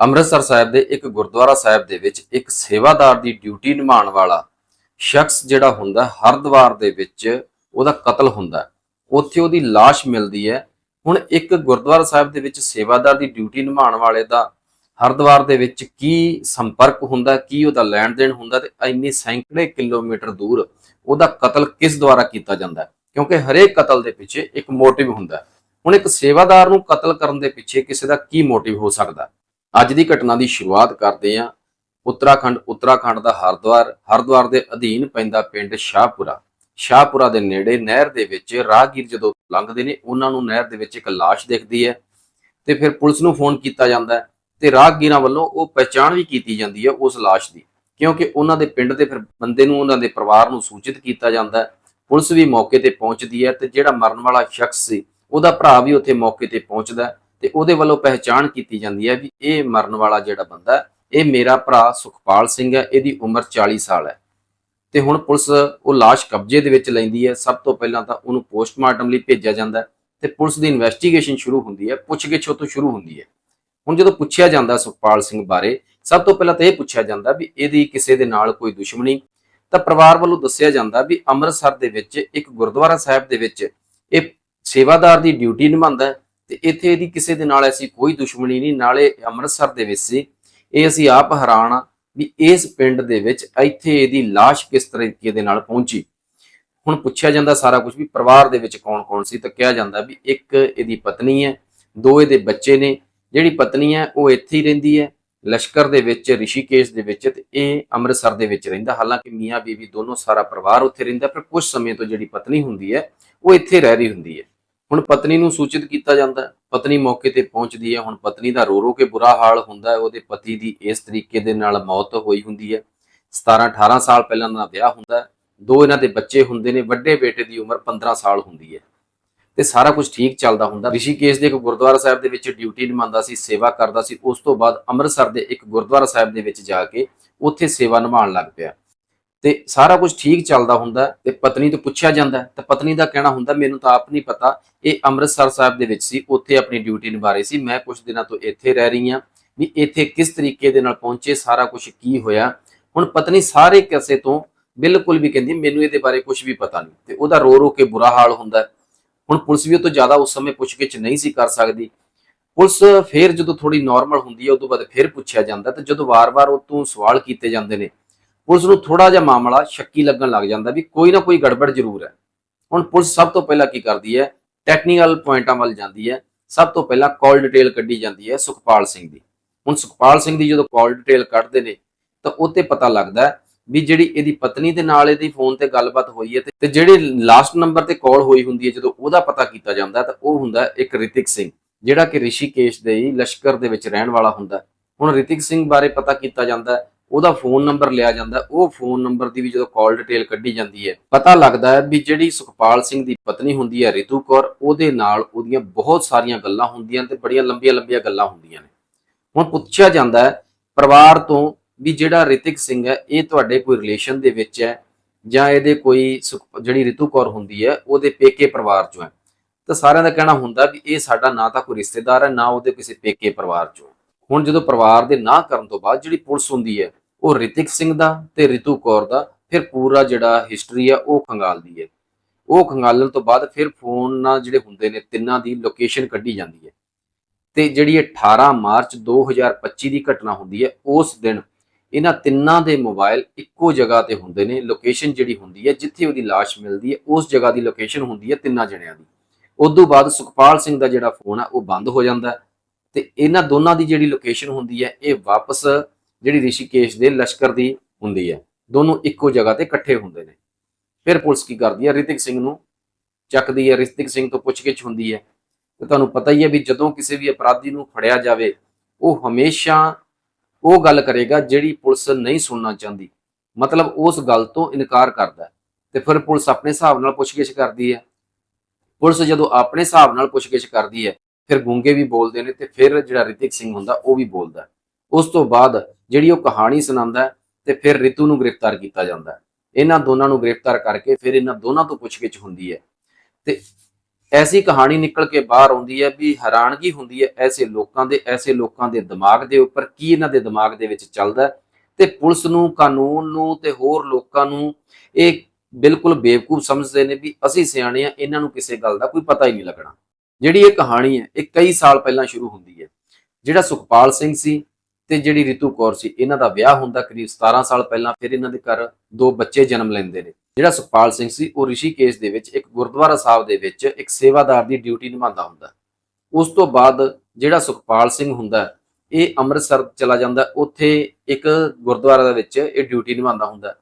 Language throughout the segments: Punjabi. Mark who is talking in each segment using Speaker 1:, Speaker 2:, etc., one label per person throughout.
Speaker 1: ਅੰਮ੍ਰਿਤਸਰ ਸਾਹਿਬ ਦੇ ਇੱਕ ਗੁਰਦੁਆਰਾ ਸਾਹਿਬ ਦੇ ਵਿੱਚ ਇੱਕ ਸੇਵਾਦਾਰ ਦੀ ਡਿਊਟੀ ਨਿਭਾਉਣ ਵਾਲਾ ਸ਼ਖਸ ਜਿਹੜਾ ਹੁੰਦਾ, ਹਰਦੁਆਰ ਦੇ ਵਿੱਚ ਉਹਦਾ ਕਤਲ ਹੁੰਦਾ। ਉੱਥੇ ਉਹਦੀ লাশ ਮਿਲਦੀ ਹੈ। ਹੁਣ ਇੱਕ ਗੁਰਦੁਆਰਾ ਸਾਹਿਬ ਦੇ ਵਿੱਚ ਸੇਵਾਦਾਰ ਦੀ ਡਿਊਟੀ ਨਿਭਾਉਣ ਵਾਲੇ ਦਾ ਹਰਦੁਆਰ ਦੇ ਵਿੱਚ ਕੀ ਸੰਪਰਕ ਹੁੰਦਾ, ਕੀ ਉਹਦਾ ਲੈਣ ਦੇਣ ਹੁੰਦਾ ਤੇ ਇੰਨੇ ਸੈਂਕੜੇ ਕਿਲੋਮੀਟਰ ਦੂਰ ਉਹਦਾ ਕਤਲ ਕਿਸ ਦੁਆਰਾ ਕੀਤਾ ਜਾਂਦਾ ਕਿਉਂਕਿ ਹਰੇਕ ਕਤਲ ਦੇ ਪਿੱਛੇ ਇੱਕ ਮੋਟਿਵ ਹੁੰਦਾ ਹੁਣ ਇੱਕ ਸੇਵਾਦਾਰ ਨੂੰ ਕਤਲ ਕਰਨ ਦੇ ਪਿੱਛੇ ਕਿਸੇ ਦਾ ਕੀ ਮੋਟਿਵ ਹੋ ਸਕਦਾ ਅੱਜ ਦੀ ਘਟਨਾ ਦੀ ਸ਼ੁਰੂਆਤ ਕਰਦੇ ਹਾਂ। ਉੱਤਰਾਖੰਡ ਉੱਤਰਾਖੰਡ ਦਾ ਹਰਦੁਆਰ ਹਰਦੁਆਰ ਦੇ ਅਧੀਨ ਪੈਂਦਾ ਪਿੰਡ ਸ਼ਾਹਪੁਰਾ। ਸ਼ਾਹਪੁਰਾ ਦੇ ਨੇੜੇ ਨਹਿਰ ਦੇ ਵਿੱਚ ਰਾਹਗੀਰ ਜਦੋਂ ਲੰਘਦੇ ਨੇ, ਉਹਨਾਂ ਨੂੰ ਨਹਿਰ ਦੇ ਵਿੱਚ ਇੱਕ ਲਾਸ਼ ਦਿਖਦੀ ਹੈ ਤੇ ਫਿਰ ਪੁਲਿਸ ਨੂੰ ਫੋਨ ਕੀਤਾ ਜਾਂਦਾ ਹੈ ਤੇ ਰਾਹਗੀਰਾਂ ਵੱਲੋਂ ਉਹ ਪਛਾਣ ਵੀ ਕੀਤੀ ਜਾਂਦੀ ਹੈ ਉਸ ਲਾਸ਼ ਦੀ, ਕਿਉਂਕਿ ਉਹਨਾਂ ਦੇ ਪਿੰਡ ਦੇ ਫਿਰ ਬੰਦੇ ਨੂੰ ਉਹਨਾਂ ਦੇ ਪਰਿਵਾਰ ਨੂੰ ਸੂਚਿਤ ਕੀਤਾ ਜਾਂਦਾ ਹੈ। ਪੁਲਿਸ ਵੀ ਮੌਕੇ ਤੇ ਪਹੁੰਚਦੀ ਹੈ ਤੇ ਜਿਹੜਾ ਮਰਨ ਵਾਲਾ ਸ਼ਖਸ ਸੀ, ਉਹਦਾ ਭਰਾ ਵੀ ਉੱਥੇ ਮੌਕੇ ਤੇ ਪਹੁੰਚਦਾ ਤੇ ਉਹਦੇ ਵੱਲੋਂ ਪਹਿਚਾਣ ਕੀਤੀ ਜਾਂਦੀ ਹੈ ਵੀ ਇਹ ਮਰਨ ਵਾਲਾ ਜਿਹੜਾ ਬੰਦਾ ਇਹ ਮੇਰਾ ਭਰਾ ਸੁਖਪਾਲ ਸਿੰਘ ਹੈ, ਇਹਦੀ ਉਮਰ 40 ਸਾਲ ਹੈ। ਤੇ ਹੁਣ ਪੁਲਿਸ ਉਹ ਲਾਸ਼ ਕਬਜ਼ੇ ਦੇ ਵਿੱਚ ਲੈਂਦੀ ਹੈ, ਸਭ ਤੋਂ ਪਹਿਲਾਂ ਤਾਂ ਉਹਨੂੰ ਪੋਸਟਮਾਰਟਮ ਲਈ ਭੇਜਿਆ ਜਾਂਦਾ ਹੈ ਤੇ ਪੁਲਿਸ ਦੀ ਇਨਵੈਸਟੀਗੇਸ਼ਨ ਸ਼ੁਰੂ ਹੁੰਦੀ ਹੈ, ਪੁੱਛਗਿੱਛ ਉਹ ਤੋਂ ਸ਼ੁਰੂ ਹੁੰਦੀ ਹੈ। ਹੁਣ ਜਦੋਂ ਪੁੱਛਿਆ ਜਾਂਦਾ ਸੁਖਪਾਲ ਸਿੰਘ ਬਾਰੇ, ਸਭ ਤੋਂ ਪਹਿਲਾਂ ਤਾਂ ਇਹ ਪੁੱਛਿਆ ਜਾਂਦਾ ਵੀ ਇਹਦੀ ਕਿਸੇ ਦੇ ਨਾਲ ਕੋਈ ਦੁਸ਼ਮਣੀ, ਤਾਂ ਪਰਿਵਾਰ ਵੱਲੋਂ ਦੱਸਿਆ ਜਾਂਦਾ ਵੀ ਅੰਮ੍ਰਿਤਸਰ ਦੇ ਵਿੱਚ ਇੱਕ ਗੁਰਦੁਆਰਾ ਸਾਹਿਬ ਦੇ ਵਿੱਚ ਇਹ ਸੇਵਾਦਾਰ ਦੀ ਡਿਊਟੀ ਨਿਭਾਉਂਦਾ ਹੈ ਤੇ ਇੱਥੇ ਇਹਦੀ ਕਿਸੇ ਦੇ ਨਾਲ ਐਸੀ ਕੋਈ ਦੁਸ਼ਮਣੀ ਨਹੀਂ, ਨਾਲੇ ਅੰਮ੍ਰਿਤਸਰ ਦੇ ਵਿੱਚ ਸੀ। ਇਹ ਅਸੀਂ ਆਪ ਹੈਰਾਨ ਆ ਵੀ ਇਸ ਪਿੰਡ ਦੇ ਵਿੱਚ ਇੱਥੇ ਇਹਦੀ লাশ ਕਿਸ ਤਰੀਕੇ ਦੇ ਨਾਲ ਪਹੁੰਚੀ। ਹੁਣ ਪੁੱਛਿਆ ਜਾਂਦਾ ਸਾਰਾ ਕੁਝ ਵੀ ਪਰਿਵਾਰ ਦੇ ਵਿੱਚ ਕੌਣ-ਕੌਣ ਸੀ ਤਾਂ ਕਿਹਾ ਜਾਂਦਾ ਵੀ ਇੱਕ ਇਹਦੀ ਪਤਨੀ ਹੈ, ਦੋ ਇਹਦੇ ਬੱਚੇ ਨੇ, ਜਿਹੜੀ ਪਤਨੀ ਹੈ ਉਹ ਇੱਥੇ ਹੀ ਰਹਿੰਦੀ ਹੈ, ਲਸ਼ਕਰ ਦੇ ਵਿੱਚ, ਰਿਸ਼ੀਕੇਸ਼ ਦੇ ਵਿੱਚ ਤੇ ਇਹ ਅੰਮ੍ਰਿਤਸਰ ਦੇ ਵਿੱਚ ਰਹਿੰਦਾ। ਹਾਲਾਂਕਿ ਮੀਆਂ ਬੀਵੀ ਦੋਨੋਂ ਸਾਰਾ ਪਰਿਵਾਰ ਉੱਥੇ ਰਹਿੰਦਾ, ਪਰ ਕੁਝ ਸਮੇਂ ਤੋਂ ਜਿਹੜੀ ਪਤਨੀ ਹੁੰਦੀ ਹੈ, ਉਹ ਇੱਥੇ ਰਹਿ ਰਹੀ ਹੁੰਦੀ ਹੈ। ਹੁਣ ਪਤਨੀ ਨੂੰ ਸੂਚਿਤ ਕੀਤਾ ਜਾਂਦਾ ਹੈ। ਪਤਨੀ ਮੌਕੇ ਤੇ ਪਹੁੰਚਦੀ ਹੈ। ਹੁਣ ਪਤਨੀ ਦਾ ਰੋ ਰੋ ਕੇ ਬੁਰਾ ਹਾਲ ਹੁੰਦਾ ਹੈ। ਉਹਦੇ ਪਤੀ ਦੀ ਇਸ ਤਰੀਕੇ ਦੇ ਨਾਲ ਮੌਤ ਹੋਈ ਹੁੰਦੀ ਹੈ। 17 18 ਸਾਲ ਪਹਿਲਾਂ ਦਾ ਵਿਆਹ ਹੁੰਦਾ ਹੈ। ਦੋ ਇਹਨਾਂ ਦੇ ਬੱਚੇ ਹੁੰਦੇ ਨੇ। ਵੱਡੇ ਬੇਟੇ ਦੀ ਉਮਰ 15 ਸਾਲ ਹੁੰਦੀ ਹੈ। ਤੇ ਸਾਰਾ ਕੁਝ ਠੀਕ ਚੱਲਦਾ ਹੁੰਦਾ। ਰਿਸ਼ੀਕੇਸ਼ ਦੇ ਇੱਕ ਗੁਰਦੁਆਰਾ ਸਾਹਿਬ ਦੇ ਵਿੱਚ ਡਿਊਟੀ ਨਿਭਾਉਂਦਾ ਸੀ, ਸੇਵਾ ਕਰਦਾ ਸੀ। ਉਸ ਤੋਂ ਬਾਅਦ ਅੰਮ੍ਰਿਤਸਰ ਦੇ ਇੱਕ ਗੁਰਦੁਆਰਾ ਸਾਹਿਬ ਦੇ ਵਿੱਚ ਜਾ ਕੇ ਉੱਥੇ ਸੇਵਾ ਨਿਭਾਉਣ ਲੱਗ ਪਿਆ। ਤੇ ਸਾਰਾ ਕੁਝ ਠੀਕ ਚੱਲਦਾ ਹੁੰਦਾ ਹੈ ਤੇ ਪਤਨੀ ਤੋਂ ਪੁੱਛਿਆ ਜਾਂਦਾ ਹੈ, ਤੇ ਪਤਨੀ ਦਾ ਕਹਿਣਾ ਹੁੰਦਾ, ਮੈਨੂੰ ਤਾਂ ਆਪ ਨਹੀਂ ਪਤਾ, ਇਹ ਅੰਮ੍ਰਿਤਸਰ ਸਾਹਿਬ ਦੇ ਵਿੱਚ ਸੀ, ਉੱਥੇ ਆਪਣੀ ਡਿਊਟੀ ਨਿਭਾ ਰਹੀ ਸੀ, ਮੈਂ ਕੁਝ ਦਿਨਾਂ ਤੋਂ ਇੱਥੇ ਰਹਿ ਰਹੀ ਹਾਂ, ਵੀ ਇੱਥੇ ਕਿਸ ਤਰੀਕੇ ਦੇ ਨਾਲ ਪਹੁੰਚੇ, ਸਾਰਾ ਕੁਝ ਕੀ ਹੋਇਆ? ਹੁਣ ਪਤਨੀ ਸਾਰੇ ਕਿਸੇ ਤੋਂ ਬਿਲਕੁਲ ਵੀ ਕਹਿੰਦੀ, ਮੈਨੂੰ ਇਹਦੇ ਬਾਰੇ ਕੁਝ ਵੀ ਪਤਾ ਨਹੀਂ। ਤੇ ਉਹਦਾ ਰੋ ਰੋ ਕੇ ਬੁਰਾ ਹਾਲ ਹੁੰਦਾ ਹੁਣ ਪੁਲਿਸ ਵੀ ਉਹ ਤੋਂ ਜ਼ਿਆਦਾ ਉਸ ਸਮੇਂ ਪੁੱਛਗਿੱਛ ਨਹੀਂ ਸੀ ਕਰ ਸਕਦੀ। ਪੁਲਿਸ ਫਿਰ ਜਦੋਂ ਥੋੜੀ ਨਾਰਮਲ ਹੁੰਦੀ ਹੈ, ਉਦੋਂ ਬਾਅਦ ਫਿਰ ਪੁੱਛਿਆ ਜਾਂਦਾ, ਤੇ ਜਦੋਂ ਵਾਰ-ਵਾਰ ਉਹ ਤੋਂ ਸਵਾਲ ਕੀਤੇ ਜਾਂਦੇ ਨੇ ਪੁਲਿਸ ਨੂੰ ਥੋੜਾ ਜਿਹਾ ਮਾਮਲਾ ਸ਼ੱਕੀ ਲੱਗਣ ਲੱਗ ਜਾਂਦਾ ਵੀ ਕੋਈ ਨਾ ਕੋਈ ਗੜਬੜ ਜ਼ਰੂਰ ਹੈ। ਹੁਣ ਪੁਲਿਸ ਸਭ ਤੋਂ ਪਹਿਲਾਂ ਕੀ ਕਰਦੀ ਹੈ? ਟੈਕਨੀਕਲ ਪੁਆਇੰਟਾਂ ਵੱਲ ਜਾਂਦੀ ਹੈ। ਸਭ ਤੋਂ ਪਹਿਲਾਂ ਕਾਲ ਡਿਟੇਲ ਕੱਢੀ ਜਾਂਦੀ ਹੈ ਸੁਖਪਾਲ ਸਿੰਘ ਦੀ। ਹੁਣ ਸੁਖਪਾਲ ਸਿੰਘ ਦੀ ਜਦੋਂ ਕਾਲ ਡਿਟੇਲ ਕੱਢਦੇ ਨੇ, ਤਾਂ ਉੱਤੇ ਪਤਾ ਲੱਗਦਾ ਵੀ ਜਿਹੜੀ ਇਹਦੀ ਪਤਨੀ ਦੇ ਨਾਲ ਇਹਦੀ ਫੋਨ ਤੇ ਗੱਲਬਾਤ ਹੋਈ ਹੈ ਤੇ- ਤੇ ਜਿਹੜੇ ਲਾਸਟ ਨੰਬਰ ਤੇ ਕਾਲ ਹੋਈ ਹੁੰਦੀ ਹੈ, ਜਦੋਂ ਉਹਦਾ ਪਤਾ ਕੀਤਾ ਜਾਂਦਾ, ਤਾਂ ਉਹ ਹੁੰਦਾ ਇੱਕ ਰਿਤਿਕ ਸਿੰਘ, ਜਿਹੜਾ ਕਿ ਰਿਸ਼ੀਕੇਸ਼ ਦੇ ਹੀ ਲਸ਼ਕਰ ਦੇ ਵਿੱਚ ਰਹਿਣ ਵਾਲਾ ਹੁੰਦਾ ਹੁਣ ਰਿਤਿਕ ਸਿੰਘ ਬਾਰੇ ਪਤਾ ਕੀਤਾ ਜਾਂਦਾ ਉਹਦਾ ਫੋਨ ਨੰਬਰ ਲਿਆ ਜਾਂਦਾ, ਉਹ ਫੋਨ ਨੰਬਰ ਦੀ ਵੀ ਜਦੋਂ ਕਾਲ ਡਿਟੇਲ ਕੱਢੀ ਜਾਂਦੀ ਹੈ, ਪਤਾ ਲੱਗਦਾ ਹੈ ਵੀ ਜਿਹੜੀ ਸੁਖਪਾਲ ਸਿੰਘ ਦੀ ਪਤਨੀ ਹੁੰਦੀ ਹੈ ਰਿਤੂ ਕੌਰ, ਉਹਦੇ ਨਾਲ ਉਹਦੀਆਂ ਬਹੁਤ ਸਾਰੀਆਂ ਗੱਲਾਂ ਹੁੰਦੀਆਂ ਤੇ ਬੜੀਆਂ ਲੰਬੀਆਂ ਲੰਬੀਆਂ ਗੱਲਾਂ ਹੁੰਦੀਆਂ ਨੇ। ਹੁਣ ਪੁੱਛਿਆ ਜਾਂਦਾ ਹੈ ਪਰਿਵਾਰ ਤੋਂ ਵੀ ਜਿਹੜਾ ਰਿਤਿਕ ਸਿੰਘ ਹੈ, ਇਹ ਤੁਹਾਡੇ ਕੋਈ ਰਿਲੇਸ਼ਨ ਦੇ ਵਿੱਚ ਹੈ ਜਾਂ ਇਹਦੇ ਕੋਈ ਸੁਖ- ਜਿਹੜੀ ਰਿਤੂ ਕੌਰ ਹੁੰਦੀ ਹੈ, ਉਹਦੇ ਪੇਕੇ ਪਰਿਵਾਰ ਚੋਂ ਹੈ? ਤਾਂ ਸਾਰਿਆਂ ਦਾ ਕਹਿਣਾ ਹੁੰਦਾ ਵੀ ਇਹ ਸਾਡਾ ਨਾ ਤਾਂ ਕੋਈ ਰਿਸ਼ਤੇਦਾਰ ਹੈ, ਨਾ ਉਹਦੇ ਕਿਸੇ ਪੇਕੇ ਪਰਿਵਾਰ ਚੋਂ ਹੁਣ ਜਦੋਂ ਪਰਿਵਾਰ ਦੇ ਨਾ ਕਰਨ ਤੋਂ ਬਾਅਦ ਜਿਹੜੀ ਪੁਲਿਸ ਹੁੰਦੀ ਹੈ, ਉਹ ਰਿਤਿਕ ਸਿੰਘ ਦਾ ਤੇ ਰਿਤੂ ਕੌਰ ਦਾ, ਫਿਰ ਪੂਰਾ ਜਿਹੜਾ ਹਿਸਟਰੀ ਆ, ਉਹ ਖੰਗਾਲਦੀ ਹੈ। ਉਹ ਖੰਗਾਲਣ ਤੋਂ ਬਾਅਦ ਫਿਰ ਫੋਨ ਨਾਲ ਜਿਹੜੇ ਹੁੰਦੇ ਨੇ, ਤਿੰਨਾਂ ਦੀ ਲੋਕੇਸ਼ਨ ਕੱਢੀ ਜਾਂਦੀ ਹੈ। ਤੇ ਜਿਹੜੀ 18 ਮਾਰਚ 2025 ਦੀ ਘਟਨਾ ਹੁੰਦੀ ਹੈ, ਉਸ ਦਿਨ ਇਹਨਾਂ ਤਿੰਨਾਂ ਦੇ ਮੋਬਾਈਲ ਇੱਕੋ ਜਗ੍ਹਾ ਤੇ ਹੁੰਦੇ ਨੇ ਲੋਕੇਸ਼ਨ ਜਿਹੜੀ ਹੁੰਦੀ ਹੈ, ਜਿੱਥੇ ਉਹਦੀ ਲਾਸ਼ ਮਿਲਦੀ ਹੈ, ਉਸ ਜਗ੍ਹਾ ਦੀ ਲੋਕੇਸ਼ਨ ਹੁੰਦੀ ਹੈ ਤਿੰਨਾਂ ਜਣਿਆਂ ਦੀ। ਉਦੋਂ ਬਾਅਦ ਸੁਖਪਾਲ ਸਿੰਘ ਦਾ ਜਿਹੜਾ ਫੋਨ ਆ, ਉਹ ਬੰਦ ਹੋ ਜਾਂਦਾ ਤੇ ਇਹਨਾਂ ਦੋਨਾਂ ਦੀ ਜਿਹੜੀ ਲੋਕੇਸ਼ਨ ਹੁੰਦੀ ਹੈ, ਇਹ ਵਾਪਸ ਜਿਹੜੀ ਰਿਸ਼ੀਕੇਸ਼ ਦੇ ਲਸ਼ਕਰ ਦੀ ਹੁੰਦੀ ਹੈ। ਦੋਨੋਂ ਇੱਕੋ ਜਗ੍ਹਾ ਤੇ ਇਕੱਠੇ ਹੁੰਦੇ ਨੇ। ਫਿਰ ਪੁਲਿਸ ਕੀ ਕਰਦੀ ਹੈ? ਰਿਤਿਕ ਸਿੰਘ ਨੂੰ ਚੱਕਦੀ ਹੈ। ਰਿਤਿਕ ਸਿੰਘ ਤੋਂ ਪੁੱਛਗਿੱਛ ਹੁੰਦੀ ਹੈ। ਤੇ ਤੁਹਾਨੂੰ ਪਤਾ ਹੀ ਹੈ ਵੀ ਜਦੋਂ ਕਿਸੇ ਵੀ ਅਪਰਾਧੀ ਨੂੰ ਫੜਿਆ ਜਾਵੇ, ਉਹ ਹਮੇਸ਼ਾ ਉਹ ਗੱਲ ਕਰੇਗਾ ਜਿਹੜੀ ਪੁਲਿਸ ਨਹੀਂ ਸੁਣਨਾ ਚਾਹੁੰਦੀ। ਮਤਲਬ ਉਸ ਗੱਲ ਤੋਂ ਇਨਕਾਰ ਕਰਦਾ ਤੇ ਫਿਰ ਪੁਲਿਸ ਆਪਣੇ ਹਿਸਾਬ ਨਾਲ ਪੁੱਛਗਿੱਛ ਕਰਦੀ ਹੈ। ਪੁਲਿਸ ਜਦੋਂ ਆਪਣੇ ਹਿਸਾਬ ਨਾਲ ਪੁੱਛਗਿੱਛ ਕਰਦੀ ਹੈ ਫਿਰ ਗੂੰਗੇ ਵੀ ਬੋਲਦੇ ਨੇ ਤੇ ਫਿਰ ਜਿਹੜਾ ਰਿਤਿਕ ਸਿੰਘ ਹੁੰਦਾ ਉਹ ਵੀ ਬੋਲਦਾ ਉਸ ਤੋਂ ਬਾਅਦ ਜਿਹੜੀ ਉਹ ਕਹਾਣੀ ਸੁਣਾਉਂਦਾ ਹੈ ਤੇ ਫਿਰ ਰਿਤੂ ਨੂੰ ਗ੍ਰਿਫਤਾਰ ਕੀਤਾ ਜਾਂਦਾ ਇਹਨਾਂ ਦੋਨਾਂ ਨੂੰ ਗ੍ਰਿਫਤਾਰ ਕਰਕੇ ਫਿਰ ਇਹਨਾਂ ਦੋਨਾਂ ਤੋਂ ਪੁੱਛਗਿੱਛ ਹੁੰਦੀ ਹੈ। ਤੇ ਐਸੀ ਕਹਾਣੀ ਨਿਕਲ ਕੇ ਬਾਹਰ ਆਉਂਦੀ ਹੈ ਵੀ ਹੈਰਾਨਗੀ ਹੁੰਦੀ ਹੈ ਐਸੇ ਲੋਕਾਂ ਦੇ, ਐਸੇ ਲੋਕਾਂ ਦੇ ਦਿਮਾਗ ਦੇ ਉੱਪਰ ਕੀ ਇਹਨਾਂ ਦੇ ਦਿਮਾਗ ਦੇ ਵਿੱਚ ਚੱਲਦਾ ਹੈ। ਤੇ ਪੁਲਿਸ ਨੂੰ, ਕਾਨੂੰਨ ਨੂੰ ਤੇ ਹੋਰ ਲੋਕਾਂ ਨੂੰ ਇਹ ਬਿਲਕੁਲ ਬੇਵਕੂਫ ਸਮਝਦੇ ਨੇ ਵੀ ਅਸੀਂ ਸਿਆਣੇ ਆ ਇਹਨਾਂ ਨੂੰ ਕਿਸੇ ਗੱਲ ਦਾ ਕੋਈ ਪਤਾ ਹੀ ਨਹੀਂ ਲੱਗਣਾ। ਜਿਹੜੀ ਇਹ ਕਹਾਣੀ ਹੈ, ਇਹ ਕਈ ਸਾਲ ਪਹਿਲਾਂ ਸ਼ੁਰੂ ਹੁੰਦੀ ਹੈ। ਜਿਹੜਾ ਸੁਖਪਾਲ ਸਿੰਘ ਸੀ ਤੇ ਜਿਹੜੀ ਰਿਤੂ ਕੌਰ ਸੀ, ਇਹਨਾਂ ਦਾ ਵਿਆਹ ਹੁੰਦਾ ਕਰੀਬ 17 ਸਾਲ ਪਹਿਲਾਂ, ਫਿਰ ਇਹਨਾਂ ਦੇ ਘਰ ਦੋ ਬੱਚੇ ਜਨਮ ਲੈਂਦੇ ਨੇ। ਜਿਹੜਾ ਸੁਖਪਾਲ ਸਿੰਘ ਸੀ, ਉਹ ਰਿਸ਼ੀਕੇਸ਼ ਦੇ ਵਿੱਚ, ਇੱਕ ਗੁਰਦੁਆਰਾ ਸਾਹਿਬ ਦੇ ਵਿੱਚ ਇੱਕ ਸੇਵਾਦਾਰ ਦੀ ਡਿਊਟੀ ਨਿਭਾਉਂਦਾ ਹੁੰਦਾ। ਉਸ ਤੋਂ ਬਾਅਦ ਜਿਹੜਾ ਸੁਖਪਾਲ ਸਿੰਘ ਹੁੰਦਾ, ਇਹ ਅੰਮ੍ਰਿਤਸਰ ਚਲਾ ਜਾਂਦਾ, ਉੱਥੇ ਇੱਕ ਗੁਰਦੁਆਰਾ ਦੇ ਵਿੱਚ ਇਹ ਡਿਊਟੀ ਨਿਭਾਉਂਦਾ ਹੁੰਦਾ। ਹੈ।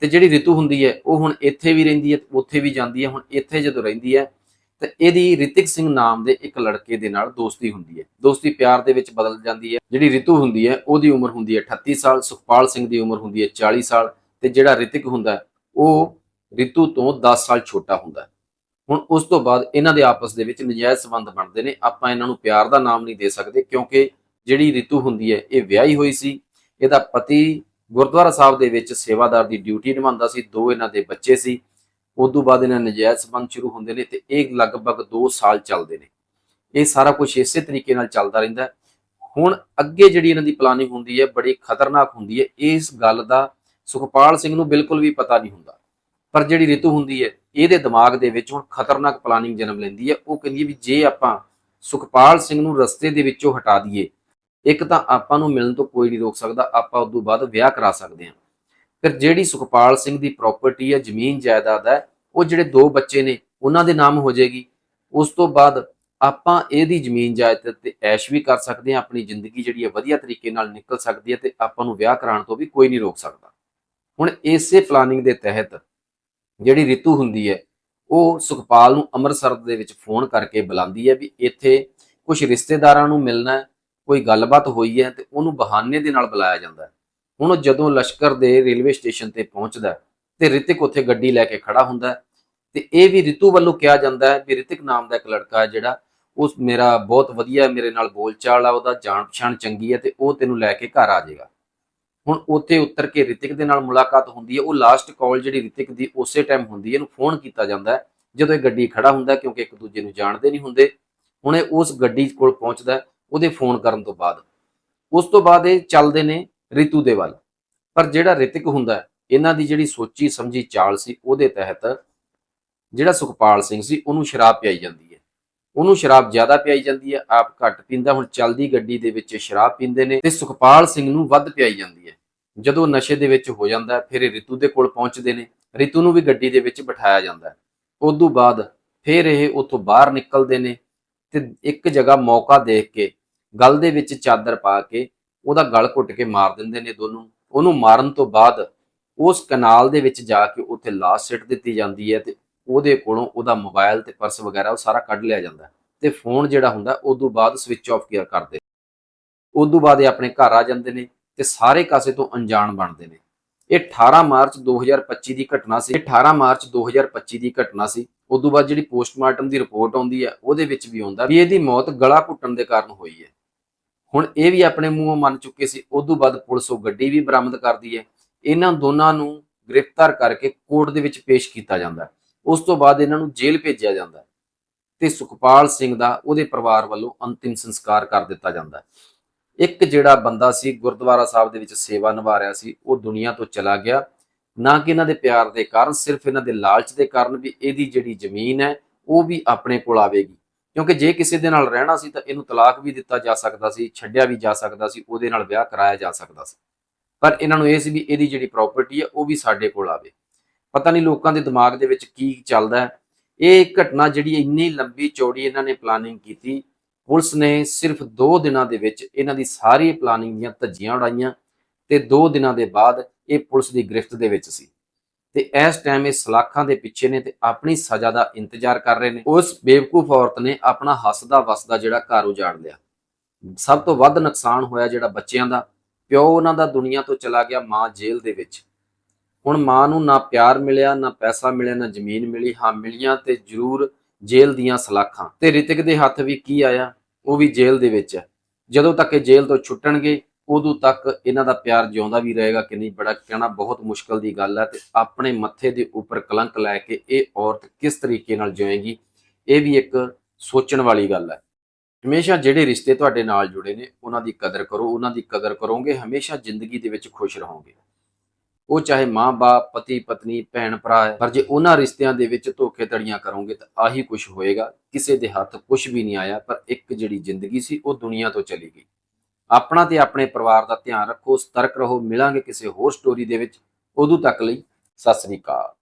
Speaker 1: ਤੇ ਜਿਹੜੀ ਰਿਤੂ ਹੁੰਦੀ ਹੈ, ਉਹ ਹੁਣ ਇੱਥੇ ਵੀ ਰਹਿੰਦੀ ਹੈ, ਉੱਥੇ ਵੀ ਜਾਂਦੀ ਹੈ, ਹੁਣ ਇੱਥੇ ਜਦੋਂ ਰਹਿੰਦੀ ਹੈ ਤੇ ਇਹਦੀ ਰਿਤਿਕ ਸਿੰਘ ਨਾਮ ਦੇ ਇੱਕ ਲੜਕੇ ਦੇ ਨਾਲ ਦੋਸਤੀ ਹੁੰਦੀ ਹੈ। ਦੋਸਤੀ ਪਿਆਰ ਦੇ ਵਿੱਚ ਬਦਲ ਜਾਂਦੀ ਹੈ। ਜਿਹੜੀ ਰਿਤੂ ਹੁੰਦੀ ਹੈ, ਉਹਦੀ ਉਮਰ ਹੁੰਦੀ ਹੈ 38 ਸਾਲ, ਸੁਖਪਾਲ ਸਿੰਘ ਦੀ ਉਮਰ ਹੁੰਦੀ ਹੈ 40 ਸਾਲ ਤੇ ਜਿਹੜਾ ਰਿਤਿਕ ਹੁੰਦਾ ਉਹ ਰਿਤੂ ਤੋਂ 10 ਸਾਲ ਛੋਟਾ ਹੁੰਦਾ ਹੁਣ ਉਸ ਤੋਂ ਬਾਅਦ ਇਹਨਾਂ ਦੇ ਆਪਸ ਦੇ ਵਿੱਚ ਨਜਾਇਜ਼ ਸੰਬੰਧ ਬਣਦੇ ਨੇ। ਆਪਾਂ ਇਹਨਾਂ ਨੂੰ ਪਿਆਰ ਦਾ ਨਾਮ ਨਹੀਂ ਦੇ ਸਕਦੇ ਕਿਉਂਕਿ ਜਿਹੜੀ ਰਿਤੂ ਹੁੰਦੀ ਹੈ, ਇਹ ਵਿਆਹੀ ਹੋਈ ਸੀ। ਇਹਦਾ ਪਤੀ ਗੁਰਦੁਆਰਾ ਸਾਹਿਬ ਦੇ ਵਿੱਚ ਸੇਵਾਦਾਰ ਦੀ ਡਿਊਟੀ ਨਿਭਾਉਂਦਾ ਸੀ। ਦੋ ਇਹਨਾਂ ਦੇ ਬੱਚੇ ਸੀ। ਉਸ ਤੋਂ ਬਾਅਦ ਇਹਨਾਂ ਨਜਾਇਜ਼ ਸੰਬੰਧ ਸ਼ੁਰੂ ਹੁੰਦੇ ਨੇ ਤੇ ਇਹ ਲਗਭਗ 2 ਸਾਲ ਚੱਲਦੇ ਨੇ। ਇਹ ਸਾਰਾ ਕੁਝ ਇਸੇ ਤਰੀਕੇ ਨਾਲ ਚੱਲਦਾ ਰਹਿੰਦਾ ਹੁਣ ਅੱਗੇ ਜਿਹੜੀ ਇਹਨਾਂ ਦੀ ਪਲਾਨਿੰਗ ਹੁੰਦੀ ਹੈ, ਬੜੀ ਖਤਰਨਾਕ ਹੁੰਦੀ ਹੈ। ਇਸ ਗੱਲ ਦਾ ਸੁਖਪਾਲ ਸਿੰਘ ਨੂੰ ਬਿਲਕੁਲ ਵੀ ਪਤਾ ਨਹੀਂ ਹੁੰਦਾ। ਪਰ ਜਿਹੜੀ ਰਿਤੂ ਹੁੰਦੀ ਹੈ, ਇਹਦੇ ਦਿਮਾਗ ਦੇ ਵਿੱਚ ਹੁਣ ਖਤਰਨਾਕ ਪਲਾਨਿੰਗ ਜਨਮ ਲੈਂਦੀ ਹੈ। ਉਹ ਕਹਿੰਦੀ ਹੈ ਵੀ ਜੇ ਆਪਾਂ ਸੁਖਪਾਲ ਸਿੰਘ ਨੂੰ ਰਸਤੇ ਦੇ ਵਿੱਚੋਂ ਹਟਾ ਦਈਏ, ਇੱਕ ਤਾਂ ਆਪਾਂ ਨੂੰ ਮਿਲਣ ਤੋਂ ਕੋਈ ਨਹੀਂ ਰੋਕ ਸਕਦਾ, ਆਪਾਂ ਉਸ ਤੋਂ ਬਾਅਦ ਵਿਆਹ ਕਰਾ ਸਕਦੇ ਹਾਂ। ਫਿਰ ਜਿਹੜੀ ਸੁਖਪਾਲ ਸਿੰਘ ਦੀ ਪ੍ਰਾਪਰਟੀ ਹੈ, ਜ਼ਮੀਨ ਜਾਇਦਾਦ ਹੈ ਉਹ ਜਿਹੜੇ ਦੋ ਬੱਚੇ ਨੇ, ਉਹਨਾਂ ਦੇ ਨਾਮ ਹੋ ਜਾਏਗੀ। ਉਸ ਤੋਂ ਬਾਅਦ ਆਪਾਂ ਇਹਦੀ ਜ਼ਮੀਨ ਜਾਇਦਾਦ ਤੇ ਐਸ਼ ਵੀ ਕਰ ਸਕਦੇ ਹਾਂ, ਆਪਣੀ ਜ਼ਿੰਦਗੀ ਜਿਹੜੀ ਹੈ ਵਧੀਆ ਤਰੀਕੇ ਨਾਲ ਨਿਕਲ ਸਕਦੀ ਹੈ ਤੇ ਆਪਾਂ ਨੂੰ ਵਿਆਹ ਕਰਾਉਣ ਤੋਂ ਵੀ ਕੋਈ ਨਹੀਂ ਰੋਕ ਸਕਦਾ। ਹੁਣ ਇਸੇ ਪਲਾਨਿੰਗ ਦੇ ਤਹਿਤ ਜਿਹੜੀ ਰਿਤੂ ਹੁੰਦੀ ਹੈ, ਉਹ ਸੁਖਪਾਲ ਨੂੰ ਅੰਮ੍ਰਿਤਸਰ ਦੇ ਵਿੱਚ ਫੋਨ ਕਰਕੇ ਬੁਲਾਉਂਦੀ ਹੈ ਵੀ ਇੱਥੇ ਕੁਝ ਰਿਸ਼ਤੇਦਾਰਾਂ ਨੂੰ ਮਿਲਣਾ ਹੈ, ਕੋਈ ਗੱਲਬਾਤ ਹੋਈ ਹੈ ਤੇ ਉਹਨੂੰ ਬਹਾਨੇ ਦੇ ਨਾਲ ਬੁਲਾਇਆ ਜਾਂਦਾ ਹੈ। ਹੁਣ ਉਹ ਜਦੋਂ ਲਸ਼ਕਰ ਦੇ ਰੇਲਵੇ ਸਟੇਸ਼ਨ ਤੇ ਪਹੁੰਚਦਾ ਤੇ ਰਿਤਿਕ ਉੱਥੇ ਗੱਡੀ ਲੈ ਕੇ ਖੜਾ ਹੁੰਦਾ ਹੈ। ਤੇ ਇਹ ਵੀ ਰਿਤੂ ਵੱਲੋਂ ਕਿਹਾ ਜਾਂਦਾ ਹੈ ਵੀ ਰਿਤਿਕ ਨਾਮ ਦਾ ਇੱਕ ਲੜਕਾ ਹੈ ਜਿਹੜਾ, ਉਸ ਮੇਰਾ ਬਹੁਤ ਵਧੀਆ, ਮੇਰੇ ਨਾਲ ਬੋਲਚਾਲ ਆ, ਉਹਦਾ ਜਾਣ ਪਛਾਣ ਚੰਗੀ ਹੈ ਤੇ ਉਹ ਤੈਨੂੰ ਲੈ ਕੇ ਘਰ ਆ ਜਾਏਗਾ। ਹੁਣ ਉੱਥੇ ਉਤਰ ਕੇ ਰਿਤਿਕ ਦੇ ਨਾਲ ਮੁਲਾਕਾਤ ਹੁੰਦੀ ਹੈ। ਉਹ ਲਾਸਟ ਕਾਲ ਜਿਹੜੀ ਰਿਤਿਕ ਦੀ ਉਸੇ ਟਾਈਮ ਹੁੰਦੀ ਹੈ, ਇਹਨੂੰ ਫੋਨ ਕੀਤਾ ਜਾਂਦਾ ਹੈ। ਜਦੋਂ ਇਹ ਗੱਡੀ ਖੜਾ ਹੁੰਦਾ ਕਿਉਂਕਿ ਇੱਕ ਦੂਜੇ ਨੂੰ ਜਾਣਦੇ ਨਹੀਂ ਹੁੰਦੇ, ਹੁਣ ਇਹ ਉਸ ਗੱਡੀ ਕੋਲ ਪਹੁੰਚਦਾ ਉਹਦੇ ਫੋਨ ਕਰਨ ਤੋਂ ਬਾਅਦ। ਉਸ ਤੋਂ ਬਾਅਦ ਇਹ ਚੱਲਦੇ ਨੇ ਰਿਤੂ ਦੇ ਵੱਲ। ਪਰ ਜਿਹੜਾ ਰਿਤਿਕ ਹੁੰਦਾ ਇਹਨਾਂ ਦੀ ਜਿਹੜੀ ਸੋਚੀ ਸਮਝੀ ਚਾਲ ਸੀ ਉਹਦੇ ਤਹਿਤ ਜਿਹੜਾ ਸੁਖਪਾਲ ਸਿੰਘ ਸੀ ਉਹਨੂੰ ਸ਼ਰਾਬ ਪਿਆਈ ਜਾਂਦੀ ਹੈ। ਉਹਨੂੰ ਸ਼ਰਾਬ ਜ਼ਿਆਦਾ ਪਿਆਈ ਜਾਂਦੀ ਹੈ, ਆਪ ਘੱਟ ਪੀਂਦਾ, ਹੁਣ ਚੱਲਦੀ ਗੱਡੀ ਦੇ ਵਿੱਚ ਸ਼ਰਾਬ ਪੀਂਦੇ ਨੇ ਤੇ ਸੁਖਪਾਲ ਸਿੰਘ ਨੂੰ ਵੱਧ ਪਿਆਈ ਜਾਂਦੀ ਹੈ। ਜਦੋਂ ਨਸ਼ੇ ਦੇ ਵਿੱਚ ਹੋ ਜਾਂਦਾ ਫਿਰ ਇਹ ਰਿਤੂ ਦੇ ਕੋਲ ਪਹੁੰਚਦੇ ਨੇ, ਰਿਤੂ ਨੂੰ ਵੀ ਗੱਡੀ ਦੇ ਵਿੱਚ ਬਿਠਾਇਆ ਜਾਂਦਾ ਹੈ। ਉਸ ਤੋਂ ਬਾਅਦ ਫਿਰ ਇਹ ਉੱਥੋਂ ਬਾਹਰ ਨਿਕਲਦੇ ਨੇ ਤੇ ਇੱਕ ਜਗ੍ਹਾ ਮੌਕਾ ਦੇਖ ਕੇ, ਗਲ ਦੇ ਵਿੱਚ ਚਾਦਰ ਪਾ ਕੇ ਉਹਦਾ ਗਲ ਘੁੱਟ ਕੇ ਮਾਰ ਦਿੰਦੇ ਨੇ ਦੋਨੋਂ। ਉਹਨੂੰ ਮਾਰਨ ਤੋਂ ਬਾਅਦ ਉਸ ਕਨਾਲ ਦੇ ਵਿੱਚ ਜਾ ਕੇ ਉੱਥੇ ਲਾਸ਼ ਸਿੱਟ ਦਿੱਤੀ ਜਾਂਦੀ ਹੈ ਤੇ ਉਹਦੇ ਕੋਲੋਂ ਉਹਦਾ ਮੋਬਾਈਲ ਤੇ ਪਰਸ ਵਗੈਰਾ ਉਹ ਸਾਰਾ ਕੱਢ ਲਿਆ ਜਾਂਦਾ ਹੈ ਤੇ ਫੋਨ ਜਿਹੜਾ ਹੁੰਦਾ ਉਸ ਤੋਂ ਬਾਅਦ ਸਵਿਚ ਆਫ ਕਰ ਕਰਦੇ ਉਸ ਤੋਂ ਬਾਅਦ ਇਹ ਆਪਣੇ ਘਰ ਆ ਜਾਂਦੇ ਨੇ ਤੇ ਸਾਰੇ ਕਾਸੇ ਤੋਂ ਅਣਜਾਣ ਬਣਦੇ ਨੇ। ਇਹ 18 ਮਾਰਚ 2025 ਦੀ ਘਟਨਾ ਸੀ। ਇਹ 18 ਮਾਰਚ 2025 ਦੀ ਘਟਨਾ ਸੀ। ਉਸ ਤੋਂ ਬਾਅਦ ਜਿਹੜੀ ਪੋਸਟਮਾਰਟਮ ਦੀ ਰਿਪੋਰਟ ਆਉਂਦੀ ਹੈ, ਉਹਦੇ ਵਿੱਚ ਵੀ ਆਉਂਦਾ ਵੀ ਇਹਦੀ ਮੌਤ ਗਲਾ ਘੁੱਟਣ ਦੇ ਕਾਰਨ ਹੋਈ ਹੈ। ਹੁਣ ਇਹ ਵੀ ਆਪਣੇ ਮੂੰਹੋਂ ਮੰਨ ਚੁੱਕੇ ਸੀ। ਉਸ ਤੋਂ ਬਾਅਦ ਪੁਲਿਸ ਉਹ ਗੱਡੀ ਵੀ ਬਰਾਮਦ ਕਰਦੀ ਹੈ। ਇਹਨਾਂ ਦੋਨਾਂ ਨੂੰ ਗ੍ਰਿਫਤਾਰ ਕਰਕੇ ਕੋਰਟ ਦੇ ਵਿੱਚ ਪੇਸ਼ ਕੀਤਾ ਜਾਂਦਾ ਹੈ। ਉਸ ਤੋਂ ਬਾਅਦ ਇਹਨਾਂ ਨੂੰ ਜੇਲ੍ਹ ਭੇਜਿਆ ਜਾਂਦਾ ਹੈ ਤੇ ਸੁਖਪਾਲ ਸਿੰਘ ਦਾ ਉਹਦੇ ਪਰਿਵਾਰ ਵੱਲੋਂ ਅੰਤਿਮ ਸੰਸਕਾਰ ਕਰ ਦਿੱਤਾ ਜਾਂਦਾ ਹੈ। ਇੱਕ ਜਿਹੜਾ ਬੰਦਾ ਸੀ, ਗੁਰਦੁਆਰਾ ਸਾਹਿਬ ਦੇ ਵਿੱਚ ਸੇਵਾ ਨਿਭਾ ਰਿਹਾ ਸੀ, ਉਹ ਦੁਨੀਆ ਤੋਂ ਚਲਾ ਗਿਆ। ਨਾ ਕਿ ਇਹਨਾਂ ਦੇ ਪਿਆਰ ਦੇ ਕਾਰਨ, ਸਿਰਫ ਇਹਨਾਂ ਦੇ ਲਾਲਚ ਦੇ ਕਾਰਨ ਵੀ ਇਹਦੀ ਜਿਹੜੀ ਜ਼ਮੀਨ ਹੈ, ਉਹ ਵੀ ਆਪਣੇ ਕੋਲ ਆਵੇਗੀ। ਕਿਉਂਕਿ ਜੇ ਕਿਸੇ ਦੇ ਨਾਲ ਰਹਿਣਾ ਸੀ ਤਾਂ ਇਹਨੂੰ ਤਲਾਕ ਵੀ ਦਿੱਤਾ ਜਾ ਸਕਦਾ ਸੀ, ਛੱਡਿਆ ਵੀ ਜਾ ਸਕਦਾ ਸੀ, ਉਹਦੇ ਨਾਲ ਵਿਆਹ ਕਰਾਇਆ ਜਾ ਸਕਦਾ ਸੀ। ਪਰ ਇਹਨਾਂ ਨੂੰ ਇਹ ਸੀ ਵੀ ਇਹਦੀ ਜਿਹੜੀ ਪ੍ਰਾਪਰਟੀ ਹੈ ਉਹ ਵੀ ਸਾਡੇ ਕੋਲ ਆਵੇ। ਪਤਾ ਨਹੀਂ ਲੋਕਾਂ ਦੇ ਦਿਮਾਗ ਦੇ ਵਿੱਚ ਕੀ ਚੱਲਦਾ ਹੈ। ਇਹ ਘਟਨਾ ਜਿਹੜੀ ਇੰਨੀ ਲੰਬੀ ਚੌੜੀ ਇਹਨਾਂ ਨੇ ਪਲਾਨਿੰਗ ਕੀਤੀ। ਪੁਲਿਸ ਨੇ ਸਿਰਫ 2 ਦਿਨਾਂ ਦੇ ਵਿੱਚ ਇਹਨਾਂ ਦੀ ਸਾਰੀ ਪਲਾਨਿੰਗ ਦੀਆਂ ਧੱਜੀਆਂ ਉਡਾਈਆਂ ਤੇ 2 ਦਿਨਾਂ ਦੇ ਬਾਅਦ ਇਹ ਪੁਲਿਸ ਦੀ ਗ੍ਰਿਫਤ ਦੇ ਵਿੱਚ ਸੀ। ਤੇ ਇਸ ਟਾਈਮ ਇਹ ਸਲਾਖਾਂ ਦੇ ਪਿੱਛੇ ਨੇ ਤੇ ਆਪਣੀ ਸਜ਼ਾ ਦਾ ਇੰਤਜ਼ਾਰ ਕਰ ਰਹੇ ਨੇ। ਉਸ ਬੇਵਕੂਫ ਔਰਤ ਨੇ ਆਪਣਾ ਹੱਸਦਾ ਵਸਦਾ ਜਿਹੜਾ ਘਰ ਉਜਾੜ ਲਿਆ। ਸਭ ਤੋਂ ਵੱਧ ਨੁਕਸਾਨ ਹੋਇਆ ਜਿਹੜਾ ਬੱਚਿਆਂ ਦਾ ਪਿਓ ਉਹਨਾਂ ਦਾ ਦੁਨੀਆ ਤੋਂ ਚਲਾ ਗਿਆ ਮਾਂ ਜੇਲ੍ਹ ਦੇ ਵਿੱਚ। ਹੁਣ ਮਾਂ ਨੂੰ ਨਾ ਪਿਆਰ ਮਿਲਿਆ, ਨਾ ਪੈਸਾ ਮਿਲਿਆ, ਨਾ ਜ਼ਮੀਨ ਮਿਲੀ। ਹਾਂ, ਮਿਲੀਆਂ ਤੇ ਜ਼ਰੂਰ ਜੇਲ੍ਹ ਦੀਆਂ ਸਲਾਖਾਂ। ਤੇ ਰਿਤਿਕ ਦੇ ਹੱਥ ਵੀ ਕੀ ਆਇਆ? ਉਹ ਵੀ ਜੇਲ੍ਹ ਦੇ ਵਿੱਚ ਹੈ। ਜਦੋਂ ਤੱਕ ਇਹ ਜੇਲ੍ਹ ਤੋਂ ਛੁੱਟਣਗੇ, ਉਦੋਂ ਤੱਕ ਇਹਨਾਂ ਦਾ ਪਿਆਰ ਜਿਉਂਦਾ ਵੀ ਰਹੇਗਾ ਕਿ ਨਹੀਂ, ਬੜਾ ਕਹਿਣਾ ਬਹੁਤ ਮੁਸ਼ਕਲ ਦੀ ਗੱਲ ਹੈ ਤੇ ਆਪਣੇ ਮੱਥੇ ਦੇ ਉੱਪਰ ਕਲੰਕ ਲੈ ਕੇ ਇਹ ਔਰਤ ਕਿਸ ਤਰੀਕੇ ਨਾਲ ਜਿਉਏਗੀ, ਇਹ ਵੀ ਇੱਕ ਸੋਚਣ ਵਾਲੀ ਗੱਲ ਹੈ। ਹਮੇਸ਼ਾ ਜਿਹੜੇ ਰਿਸ਼ਤੇ ਤੁਹਾਡੇ ਨਾਲ ਜੁੜੇ ਨੇ, ਉਹਨਾਂ ਦੀ ਕਦਰ ਕਰੋ, ਉਹਨਾਂ ਦੀ ਕਦਰ ਕਰੋਗੇ, ਹਮੇਸ਼ਾ ਜ਼ਿੰਦਗੀ ਦੇ ਵਿੱਚ ਖੁਸ਼ ਰਹੋਗੇ। ਉਹ ਚਾਹੇ ਮਾਂ-ਬਾਪ ਪਤੀ, ਪਤਨੀ, ਭੈਣ, ਭਰਾ ਹੈ, ਪਰ ਜੇ ਉਹਨਾਂ ਰਿਸ਼ਤਿਆਂ ਦੇ ਵਿੱਚ ਧੋਖੇ ਧੜੀਆਂ ਕਰੋਗੇ ਤਾਂ ਆਹੀ ਕੁਝ ਹੋਏਗਾ। ਕਿਸੇ ਦੇ ਹੱਥ ਕੁਝ ਵੀ ਨਹੀਂ ਆਇਆ, ਪਰ ਇੱਕ ਜਿਹੜੀ ਜ਼ਿੰਦਗੀ ਸੀ, ਉਹ ਦੁਨੀਆ ਤੋਂ ਚਲੀ ਗਈ। ਆਪਣਾ ਤੇ ਆਪਣੇ ਪਰਿਵਾਰ ਦਾ ਧਿਆਨ ਰੱਖੋ, ਸਤਰਕ ਰਹੋ, ਮਿਲਾਂਗੇ ਕਿਸੇ ਹੋਰ ਸਟੋਰੀ ਦੇ ਵਿੱਚ। ਉਦੋਂ ਤੱਕ ਲਈ, ਸਤਿ ਸ੍ਰੀ ਅਕਾਲ।